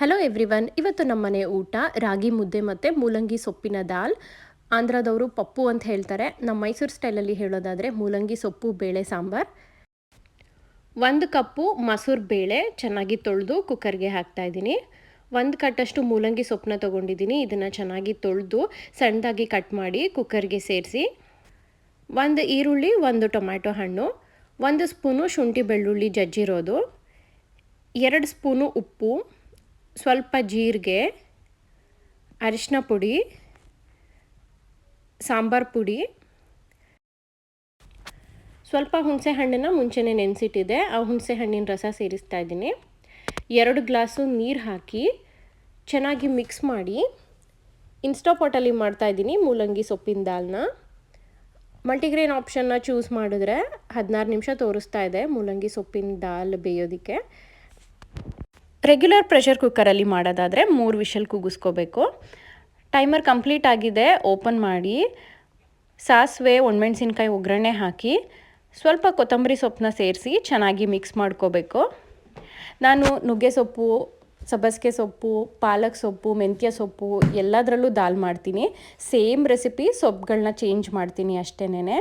Hello everyone ಇವತ್ತು ನಮ್ಮನೆ ಊಟ ರಾಗಿ ಮುದ್ದೆ ಮತ್ತು ಮೂಲಂಗಿ ಸೊಪ್ಪಿನ ದಾಲ್. ಆಂಧ್ರದವರು ಪಪ್ಪು ಅಂತ ಹೇಳ್ತಾರೆ. ನಮ್ಮ ಮೈಸೂರು ಸ್ಟೈಲಲ್ಲಿ ಹೇಳೋದಾದರೆ ಮೂಲಂಗಿ ಸೊಪ್ಪು, ಬೇಳೆ, ಸಾಂಬಾರ್. ಒಂದು ಕಪ್ಪು ಮಸೂರು ಬೇಳೆ ಚೆನ್ನಾಗಿ ತೊಳೆದು ಕುಕ್ಕರ್ಗೆ ಹಾಕ್ತಾಯಿದ್ದೀನಿ ಒಂದು ಕಟ್ಟಷ್ಟು ಮೂಲಂಗಿ ಸೊಪ್ಪನ್ನ ತೊಗೊಂಡಿದ್ದೀನಿ. ಇದನ್ನು ಚೆನ್ನಾಗಿ ತೊಳೆದು ಸಣ್ಣದಾಗಿ ಕಟ್ ಮಾಡಿ ಕುಕ್ಕರ್ಗೆ ಸೇರಿಸಿ. ಒಂದು ಈರುಳ್ಳಿ, ಒಂದು ಟೊಮ್ಯಾಟೊ ಹಣ್ಣು, ಒಂದು ಸ್ಪೂನು ಶುಂಠಿ ಬೆಳ್ಳುಳ್ಳಿ ಜಜ್ಜಿರೋದು, ಎರಡು ಸ್ಪೂನು ಉಪ್ಪು ಸ್ವಲ್ಪ ಜೀರಿಗೆ ಅರಿಶಿನ ಪುಡಿ, ಸಾಂಬಾರು ಪುಡಿ. ಸ್ವಲ್ಪ ಹುಣಸೆ ಹಣ್ಣನ್ನು ಮುಂಚೆನೇ ನೆನೆಸಿಟ್ಟಿದೆ. ಆ ಹುಣಸೆ ಹಣ್ಣಿನ ರಸ ಸೇರಿಸ್ತಾ ಇದ್ದೀನಿ. ಎರಡು ಗ್ಲಾಸು ನೀರು ಹಾಕಿ ಚೆನ್ನಾಗಿ ಮಿಕ್ಸ್ ಮಾಡಿ ಇನ್ಸ್ಟಾಪಾಟಲ್ಲಿ ಮಾಡ್ತಾಯಿದ್ದೀನಿ ಮೂಲಂಗಿ ಸೊಪ್ಪಿನ ದಾಲ್ನ. ಮಲ್ಟಿಗ್ರೇನ್ ಆಪ್ಷನ್ನ ಚೂಸ್ ಮಾಡಿದ್ರೆ ಹದಿನಾರು ನಿಮಿಷ ತೋರಿಸ್ತಾ ಇದೆ ಮೂಲಂಗಿ ಸೊಪ್ಪಿನ ದಾಲ್ ಬೇಯೋದಕ್ಕೆ. ರೆಗ್ಯುಲರ್ ಪ್ರೆಷರ್ ಕುಕ್ಕರಲ್ಲಿ ಮಾಡೋದಾದರೆ ಮೂರು ವಿಷಲ್ ಕೂಗಿಸ್ಕೋಬೇಕು ಟೈಮರ್ ಕಂಪ್ಲೀಟ್ ಆಗಿದೆ ಓಪನ್ ಮಾಡಿ. ಸಾಸಿವೆ, ಒಣಮೆಣ್ಸಿನ್ಕಾಯಿ, ಒಗ್ಗರಣೆ ಹಾಕಿ, ಸ್ವಲ್ಪ ಕೊತ್ತಂಬರಿ ಸೊಪ್ಪನ್ನ ಸೇರಿಸಿ ಚೆನ್ನಾಗಿ ಮಿಕ್ಸ್ ಮಾಡ್ಕೋಬೇಕು. ನಾನು ನುಗ್ಗೆ ಸೊಪ್ಪು ಸಬ್ಬಸಿಗೆ ಸೊಪ್ಪು, ಪಾಲಕ್ ಸೊಪ್ಪು, ಮೆಂತ್ಯ ಸೊಪ್ಪು ಎಲ್ಲದರಲ್ಲೂ ದಾಲ್ ಮಾಡ್ತೀನಿ. ಸೇಮ್ ರೆಸಿಪಿ ಸೊಪ್ಪುಗಳನ್ನ ಚೇಂಜ್ ಮಾಡ್ತೀನಿ ಅಷ್ಟೇನೆ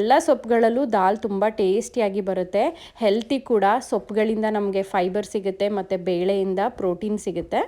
ಎಲ್ಲ ಸೊಪ್ಪುಗಳಲ್ಲೂ ದಾಲ್ ತುಂಬ ಟೇಸ್ಟಿಯಾಗಿ ಬರುತ್ತೆ. ಹೆಲ್ತಿ ಕೂಡ ಸೊಪ್ಪುಗಳಿಂದ ನಮಗೆ ಫೈಬರ್ ಸಿಗುತ್ತೆ ಮತ್ತು ಬೇಳೆಯಿಂದ ಪ್ರೋಟೀನ್ ಸಿಗುತ್ತೆ.